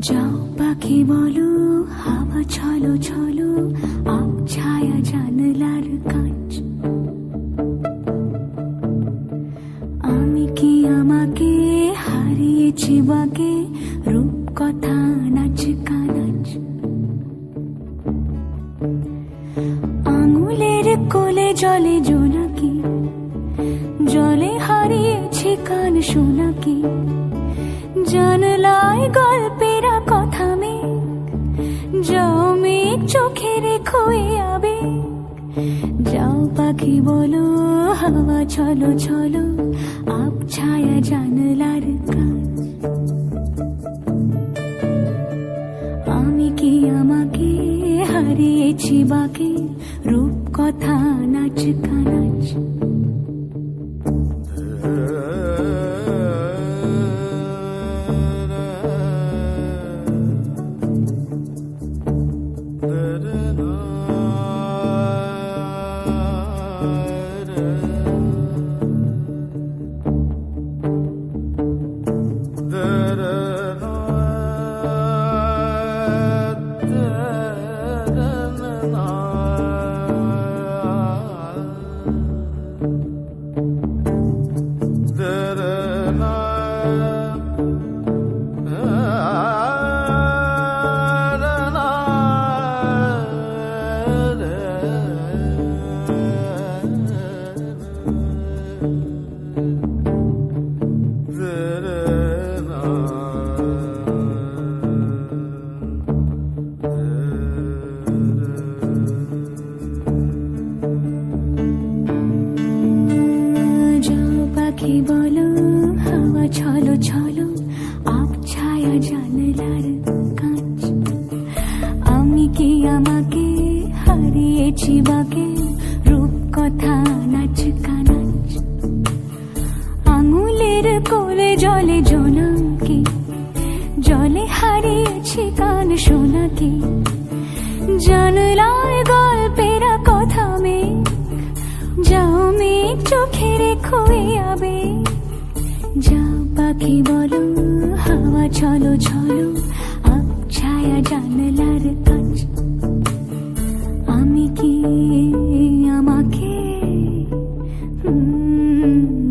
যাও পাখি বলো, হাওয়া ছলো ছলো আপ ছায়া জানলার কাজ আমি কি আমাকে হারিয়েছি বাকে রূপ কথা নাচ, কানাচ? আঙুলের কোলে জলে জোনাকি জলে হারিয়েছি কান শোনাকি জানলায় গল্পেরা রেখো আবেগ। যাও পাখি বলো, হাওয়া ছলো ছলো আপ ছায়া জানলার কাজ। আমি কি আমাকে হারিয়েছি বাকি? রূপ কথা নাচ কানাচ যাও পাখি বলো হাওয়া ছলো ছলো আপ ছায়া জানলার কাঁচ আমি কি আমাকে হারিয়েছি বাকে? রূপ কথা নাচ। কানাচ আঙুলের কোলে জলে জোনাকি, জলে হারিয়েছি কান শোনাকি। জানলায় গল্পেরা কথা মেঘ, যাও মেঘ চোখে রেখো আবেগ। পাখি বলো হাওয়া ছলো আপ ছায়া জানলার কাজ আমি কি আমাকে Yeah.